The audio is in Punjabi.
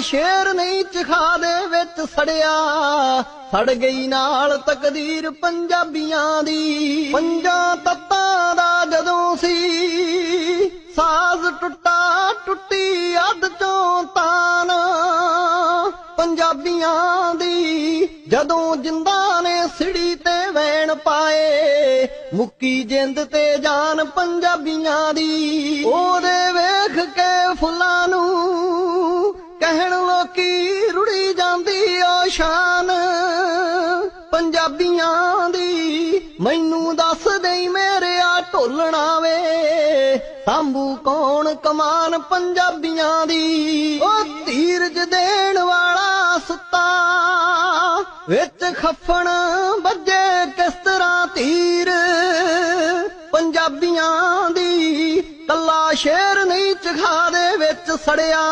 ਸ਼ੇਰ ਨਹੀਂ ਚਖਾ ਦੇ ਵਿੱਚ ਸੜਿਆ। ਸੜ ਗਈ ਨਾਲ ਤਕਦੀਰ ਪੰਜਾਬੀਆਂ ਦੀ। ਪੰਜਾਂ ਤੱਤਾਂ ਦਾ ਜਦੋਂ ਸੀ, ਸਾਜ਼ ਟੁੱਟਾ ਟੁੱਟੀ ਅੱਧ ਚੋਂ ਤਾਨ। ਪੰਜਾਬੀਆਂ ਦੀ ਜਦੋਂ ਜਿੰਦਾ ਨੇ ਸਿੜੀ ਤੇ ਵੈਣ ਪਾਏ, ਮੁੱਕੀ ਜਿੰਦ ਤੇ ਜਾਨ ਪੰਜਾਬੀਆਂ ਦੀ। ਉਹਦੇ ਵੇਖ ਕੇ ਫੁੱਲਾਂ ਨੂੰ ਕਹਿਣ ਲੋਕੀ ਰੁੜੀ ਜਾਂਦੀ ਓ ਸ਼ਾਨ। ਪੰਜਾਬੀਆਂ ਦੀ ਮੈਨੂੰ ਦੱਸ ਦੇਈ ਮੇਰੇ ਢੋਲਣਾ ਵੇ ਸਾਂਭੂ ਕੌਣ ਕਮਾਨ ਪੰਜਾਬੀਆਂ ਦੀ? ਉਹ ਧੀਰਜ ਦੇਣ ਵਾਲਾ ਸੁੱਤਾ। ਵਿੱਚ ਖੱਫਣ ਵੱਜੇ ਕਿਸ ਤਰ੍ਹਾਂ ਤੀਰ? ਪੰਜਾਬੀਆਂ ਦੀ ਕੱਲਾ ਸ਼ੇਰ ਨਹੀਂ ਚਖਾ ਦੇ ਵਿੱਚ ਸੜਿਆ।